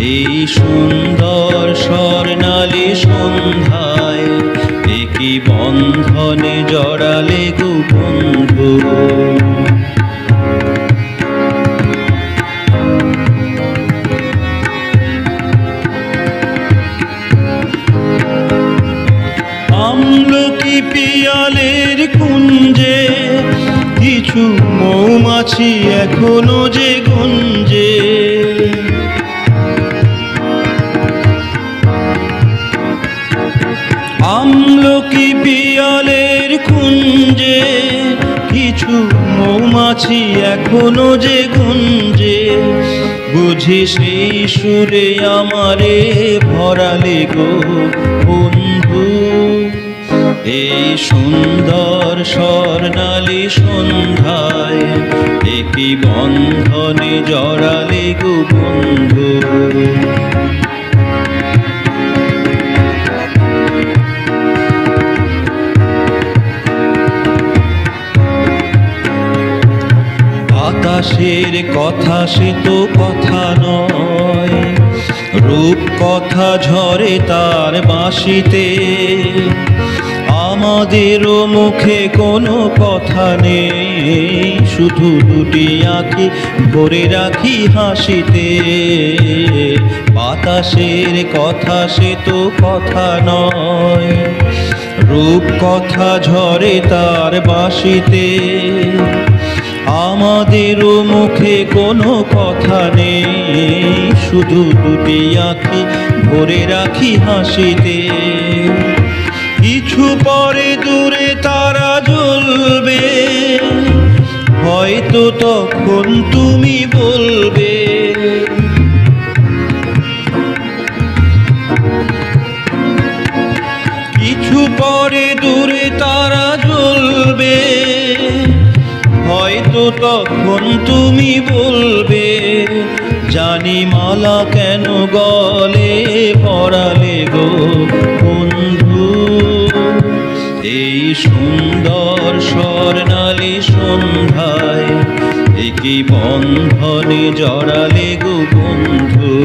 এই সুন্দর স্বর্ণালী সন্ধ্যায় একই বন্ধনে জড়ালে গো বন্ধু। আমলকি পিয়ালের কুঞ্জে কিছু মৌমাছি এখনও যে গুঞ্জে। আমলকি পিয়ালের কুঞ্জে? কিছু মৌমাছি এখনও যে গুঞ্জে? বুঝি সেই সুরে আমারে ভরালে গো বন্ধু। এই সুন্দর স্বর্ণালী সন্ধ্যায় একই বন্ধনে জড়ালে গো বন্ধু। বাতাসের কথা সে তো কথা নয়। রূপ কথা ঝরে তার বাঁশিতে। আমাদেরও মুখে কোনো কথা নেই। শুধু দুটি আঁখি ভরে রাখি হাসিতে। বাতাসের কথা সে তো কথা নয়। রূপ কথা ঝরে তার বাঁশিতে। আমাদেরও মুখে কোনো কথা নেই। শুধু দুটি আঁখি ভরে রাখি হাসিতে। কিছু পরে দূরে তারা জ্বলবে। হয়তো তখন তুমি বলবে। কিছু পরে দূরে তারা জ্বলবে। তখন তুমি বলবে? জানি মালা কেন গলে পড়ালে গো বন্ধু? এই সুন্দর স্বর্ণালী সন্ধ্যায় একই বন্ধনে জড়ালে গো বন্ধু?